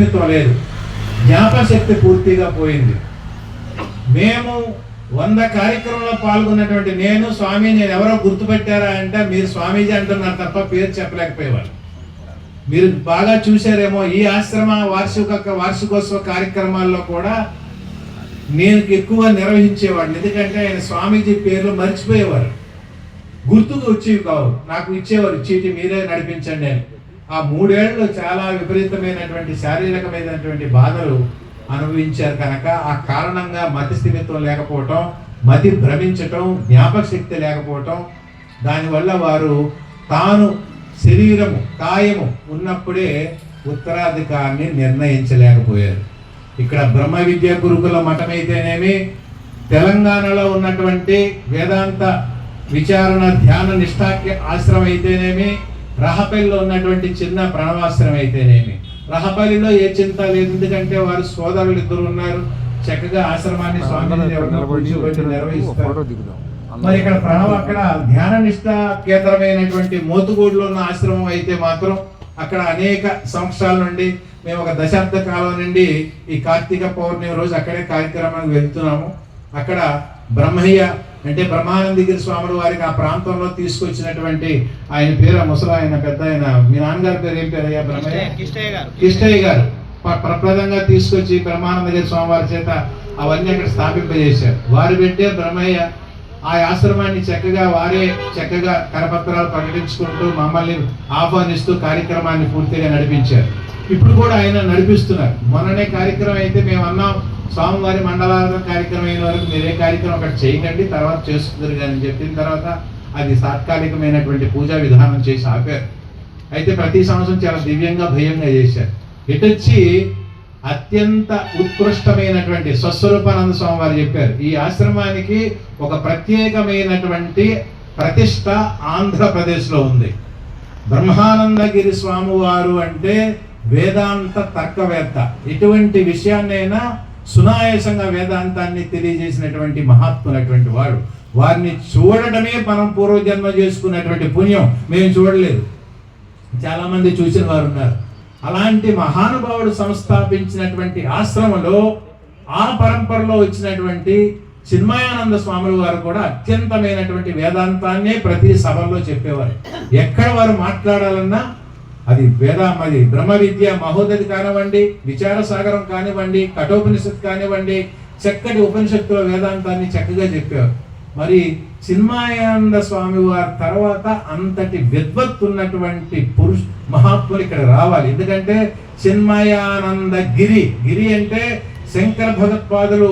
లేదు. జ్ఞాపశక్తి పూర్తిగా పోయింది. మేము వంద కార్యక్రమంలో పాల్గొన్నటువంటి నేను స్వామి నేను ఎవరో గుర్తుపెట్టారా అంటే మీరు స్వామీజీ అంటున్నారు తప్ప పేరు చెప్పలేకపోయేవారు మీరు బాగా చూసారేమో ఈ ఆశ్రమ వార్షిక వార్షికోత్సవ కార్యక్రమాల్లో కూడా నేను ఎక్కువ నిర్వహించేవాడిని. ఎందుకంటే ఆయన స్వామీజీ పేర్లు మర్చిపోయేవారు. గుర్తుకు వచ్చేవి కావు. నాకు ఇచ్చేవారు చీటి మీరే నడిపించండి అని. ఆ మూడేళ్ళు చాలా విపరీతమైనటువంటి శారీరకమైనటువంటి బాధలు అనుభవించారు కనుక ఆ కారణంగా మతి స్థిమిత్వం లేకపోవటం మతి భ్రమించటం జ్ఞాపక శక్తి లేకపోవటం దానివల్ల వారు తాను శరీరము కాయము ఉన్నప్పుడే ఉత్తరాధికారిని నిర్ణయించలేకపోయారు. ఇక్కడ బ్రహ్మ విద్యా గురుకుల మఠం అయితేనేమి తెలంగాణలో ఉన్నటువంటి వేదాంత విచారణ ధ్యాన నిష్ఠాక్య ఆశ్రమం అయితేనేమి రహపల్లిలో ఉన్నటువంటి చిన్న ప్రణవాశ్రమం అయితేనేమి రహపల్లిలో ఏ చింత లేదు. ఎందుకంటే వారు సోదరులు ఇద్దరు ఉన్నారు. చక్కగా ఆశ్రమాన్ని స్వామి నిర్వహిస్తారు. మరి ఇక్కడ ప్రణవ్ అక్కడ ధ్యాన నిష్ట కేంద్రమైనటువంటి మోతుగూడులో ఉన్న ఆశ్రమం అయితే మాత్రం అక్కడ అనేక సంవత్సరాల నుండి మేము ఒక దశాబ్ద కాలం నుండి ఈ కార్తీక పౌర్ణమి రోజు అక్కడే కార్యక్రమానికి వెళ్తున్నాము. అక్కడ బ్రహ్మయ్య అంటే బ్రహ్మానందగిరి స్వాముల వారికి ఆ ప్రాంతంలో తీసుకొచ్చినటువంటి ఆయన పేరు ముసలి ఆయన పెద్ద ఆయన మీ నాన్నగారి పేరు ఏం పేరు అయ్యా బ్రహ్మయ్య? కిష్టయ్య గారు. ప్రప్రదంగా తీసుకొచ్చి బ్రహ్మానందగిరి స్వామివారి చేత అవన్నీ అక్కడ స్థాపింపజేశారు. వారి బిడ్డే బ్రహ్మయ్య ఆ ఆశ్రమాన్ని చక్కగా వారే చక్కగా కరపత్రాలు ప్రకటించుకుంటూ మమ్మల్ని ఆహ్వానిస్తూ కార్యక్రమాన్ని పూర్తిగా నడిపించారు. ఇప్పుడు కూడా ఆయన నడిపిస్తున్నారు. మొన్ననే కార్యక్రమం అయితే మేము అన్నాం స్వామివారి మండలాల కార్యక్రమం అయిన వరకు మీరే కార్యక్రమం అక్కడ చేయకండి తర్వాత చేసుకుందరు కానీ చెప్పిన తర్వాత అది తాత్కాలికమైనటువంటి పూజా విధానం చేసి ఆపారు. అయితే ప్రతి సంవత్సరం చాలా దివ్యంగా భయంగా చేశారు. ఇటొచ్చి అత్యంత ఉత్కృష్టమైనటువంటి స్వస్వరూపానంద స్వామి వారు చెప్పారు ఈ ఆశ్రమానికి ఒక ప్రత్యేకమైనటువంటి ప్రతిష్ట ఆంధ్రప్రదేశ్లో ఉంది. బ్రహ్మానందగిరి స్వామి వారు అంటే వేదాంత తర్కవేత్త. ఇటువంటి విషయాన్నైనా సునాయాసంగా వేదాంతాన్ని తెలియజేసినటువంటి మహాత్ములటువంటి వాడు వారిని చూడటమే మనం పూర్వజన్మ చేసుకున్నటువంటి పుణ్యం. మేము చూడలేదు. చాలా మంది చూసిన వారు ఉన్నారు అలాంటి మహానుభావుడు సంస్థాపించినటువంటి ఆశ్రమంలో ఆ పరంపరలో వచ్చినటువంటి చిన్మయానంద స్వాముల వారు కూడా అత్యంతమైనటువంటి వేదాంతాన్నే ప్రతి సభల్లో చెప్పేవారు. ఎక్కడ వారు మాట్లాడాలన్నా అది వేద అది బ్రహ్మ విద్య మహోదతి కానివ్వండి విచార సాగరం కానివ్వండి కఠోపనిషత్ కానివ్వండి చక్కటి ఉపనిషత్తుల వేదాంతాన్ని చక్కగా చెప్పారు. మరి చిన్మయానంద స్వామి వారి తర్వాత అంతటి విద్వత్ ఉన్నటువంటి పురుష మహాత్ములు ఇక్కడ రావాలి. ఎందుకంటే చిన్మయానంద గిరి గిరి అంటే శంకర భగత్పాదులు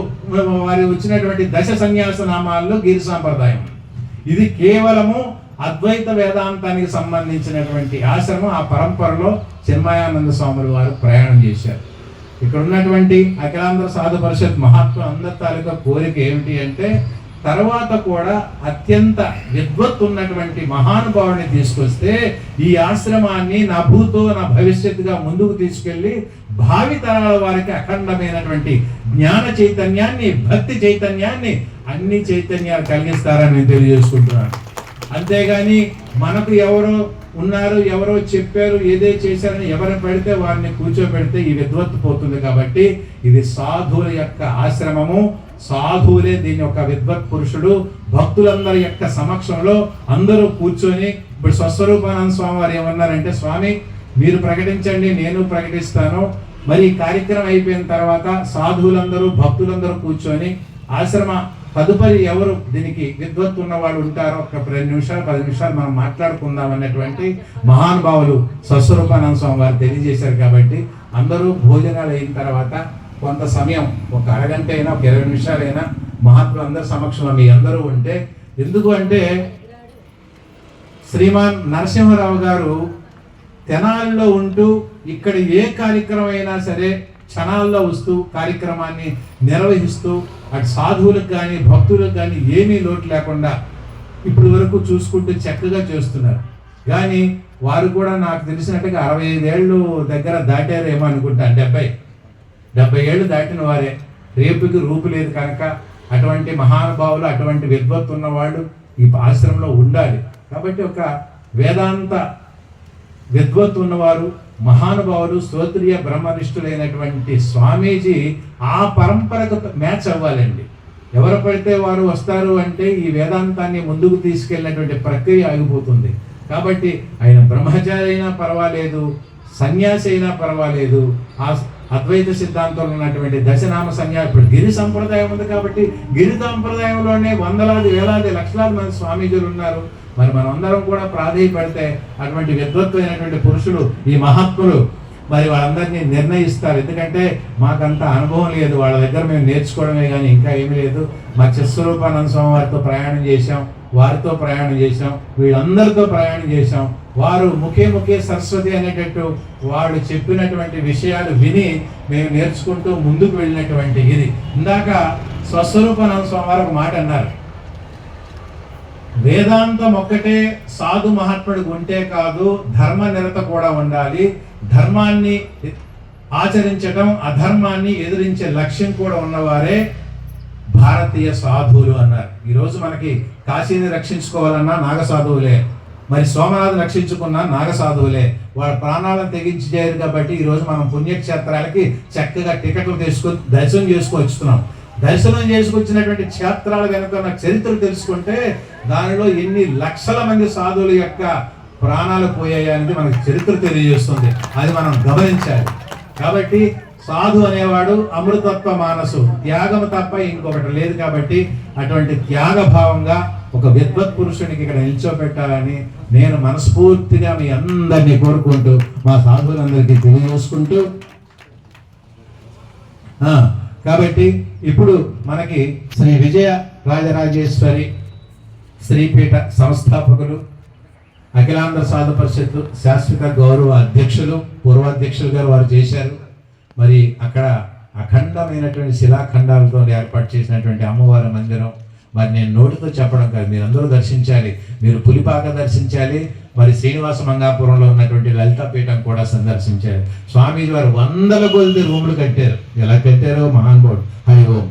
వారి వచ్చినటువంటి దశ సన్యాస నామాల్లో గిరి సాంప్రదాయం. ఇది కేవలము అద్వైత వేదాంతానికి సంబంధించినటువంటి ఆశ్రమం ఆ పరంపరలో చిన్మయానంద స్వాములు వారు ప్రయాణం చేశారు. ఇక్కడ ఉన్నటువంటి అఖిలాంధ్ర సాధు పరిషత్ మహాత్మ అందరి తాలూకా కోరిక ఏమిటి అంటే తర్వాత కూడా అత్యంత విద్వత్ ఉన్నటువంటి మహానుభావుని తీసుకొస్తే ఈ ఆశ్రమాన్ని నా భూతో నా భవిష్యత్తుగా ముందుకు తీసుకెళ్ళి భావి తరాల వారికి అఖండమైనటువంటి జ్ఞాన చైతన్యాన్ని భక్తి చైతన్యాన్ని అన్ని చైతన్యాలు కలిగిస్తారని నేను తెలియజేసుకుంటున్నాను. అంతేగాని మనకు ఎవరో ఉన్నారు ఎవరో చెప్పారు ఏదే చేశారని ఎవరిని పెడితే వారిని కూర్చోబెడితే ఈ విద్వత్తు పోతుంది కాబట్టి ఇది సాధువుల యొక్క ఆశ్రమము. సాధువులే దీని యొక్క విద్వత్ పురుషుడు. భక్తులందరి యొక్క సమక్షంలో అందరూ కూర్చొని ఇప్పుడు స్వస్వరూపానంద స్వామి వారు ఏమన్నారంటే స్వామి మీరు ప్రకటించండి నేను ప్రకటిస్తాను. మరి ఈ కార్యక్రమం అయిపోయిన తర్వాత సాధువులందరూ భక్తులందరూ కూర్చొని ఆశ్రమ తదుపరి ఎవరు దీనికి విద్వత్తు ఉన్న వాళ్ళు ఉంటారో ఒక రెండు నిమిషాలు పది నిమిషాలు మనం మాట్లాడుకుందాం అన్నటువంటి మహానుభావులు స్వస్వరూపానంద స్వామి వారు తెలియజేశారు కాబట్టి అందరూ భోజనాలు అయిన తర్వాత కొంత సమయం ఒక అరగంట అయినా ఒక ఇరవై నిమిషాలైనా మహాత్ములు అందరి సమక్షంలో మీ అందరూ ఉంటే ఎందుకు అంటే శ్రీమాన్ నరసింహరావు గారు తెనాలిలో ఉంటూ ఇక్కడ ఏ కార్యక్రమం అయినా సరే క్షణాల్లో వస్తూ కార్యక్రమాన్ని నిర్వహిస్తూ అటు సాధువులకు కానీ భక్తులకు కానీ ఏమీ లోటు లేకుండా ఇప్పటి వరకు చూసుకుంటూ చక్కగా చేస్తున్నారు. కానీ వారు కూడా నాకు తెలిసినట్టుగా అరవై ఐదేళ్ళు దగ్గర దాటారేమో అనుకుంటాను డెబ్బై. డెబ్బై ఏళ్ళు దాటిన వారే. రేపుకి రూపు లేదు కనుక అటువంటి మహానుభావులు అటువంటి విద్వత్తు ఉన్నవాళ్ళు ఈ ఆశ్రమంలో ఉండాలి. కాబట్టి ఒక వేదాంత విద్వత్తు ఉన్నవారు మహానుభావులు స్తోత్రియ బ్రహ్మనిష్ఠులైనటువంటి స్వామీజీ ఆ పరంపరకు మ్యాచ్ అవ్వాలండి. ఎవరు పడితే వారు వస్తారు అంటే ఈ వేదాంతాన్ని ముందుకు తీసుకెళ్ళినటువంటి ప్రక్రియ ఆగిపోతుంది. కాబట్టి ఆయన బ్రహ్మచారి అయినా పర్వాలేదు సన్యాసి అయినా పర్వాలేదు ఆ అద్వైత సిద్ధాంతంలో ఉన్నటువంటి దశనామ సన్యాసి ఇప్పుడు గిరి సంప్రదాయం ఉంది కాబట్టి గిరి సంప్రదాయంలోనే వందలాది వేలాది లక్షలాది మంది స్వామీజీలు ఉన్నారు. మరి మనందరం కూడా ప్రాధేయపడితే అటువంటి విద్వత్వమైనటువంటి పురుషులు ఈ మహాత్ములు మరి వాళ్ళందరినీ నిర్ణయిస్తారు. ఎందుకంటే మాకంత అనుభవం లేదు. వాళ్ళ దగ్గర మేము నేర్చుకోవడమే కానీ ఇంకా ఏమీ లేదు. మా చిస్వరూపానంద స్వామి వారితో ప్రయాణం చేశాం. వారితో ప్రయాణం చేశాం. వీళ్ళందరితో ప్రయాణం చేశాం. వారు ముఖే ముఖే సరస్వతి అనేటట్టు వాడు చెప్పినటువంటి విషయాలు విని మేము నేర్చుకుంటూ ముందుకు వెళ్ళినటువంటి ఇది. ఇందాక స్వస్వరూపానంద స్వామి వారు ఒక మాట అన్నారు. వేదాంతం ఒక్కటే సాధు మహాత్ముడికి ఉంటే కాదు ధర్మ నిరత కూడా ఉండాలి. ధర్మాన్ని ఆచరించడం అధర్మాన్ని ఎదిరించే లక్ష్యం కూడా ఉన్నవారే భారతీయ సాధువులు అన్నారు. ఈరోజు మనకి కాశీని రక్షించుకోవాలన్నా నాగ సాధువులే. మరి సోమనాథ్ రక్షించుకున్న నాగ సాధువులే వాళ్ళ ప్రాణాలను తెగించి చేయరు కాబట్టి ఈరోజు మనం పుణ్యక్షేత్రాలకి చక్కగా టికెట్లు తీసుకొని దర్శనం చేసుకొచ్చుతున్నాం దర్శనం చేసుకొచ్చినటువంటి క్షేత్రాల వెనుక ఉన్న చరిత్ర తెలుసుకుంటే దానిలో ఎన్ని లక్షల మంది సాధువుల యొక్క ప్రాణాలు పోయాయి అనేది మనకు చరిత్ర తెలియజేస్తుంది. అది మనం గమనించాలి. కాబట్టి సాధు అనేవాడు అమృతత్వ మానసు త్యాగం తప్ప ఇంకొకటి లేదు కాబట్టి అటువంటి త్యాగ భావంగా ఒక విద్వత్ పురుషునికి ఇక్కడ నిల్చోబెట్టాలని నేను మనస్ఫూర్తిగా మీ అందరినీ కోరుకుంటూ మా సాధువులందరికీ తెలియజేసుకుంటూ. కాబట్టి ఇప్పుడు మనకి శ్రీ విజయ రాజరాజేశ్వరి శ్రీపీఠ సంస్థాపకులు అఖిలాంధ్ర సాధు పరిషత్తు శాశ్వత గౌరవ అధ్యక్షులు పూర్వాధ్యక్షులు గారు వారు చేశారు. మరి అక్కడ అఖండమైనటువంటి శిలాఖండాలతో ఏర్పాటు చేసినటువంటి అమ్మవారి మందిరం మరి నేను నోటితో చెప్పడం కాదు మీరు అందరూ దర్శించాలి మీరు పులిపాక దర్శించాలి మరి శ్రీనివాస మంగాపురంలో ఉన్నటువంటి లలితాపీఠం కూడా సందర్శించాలి స్వామీజీ వారు వందల కొద్ది రూములు కట్టారు. ఎలా కట్టారో మహానుభావుడు. హరి ఓం.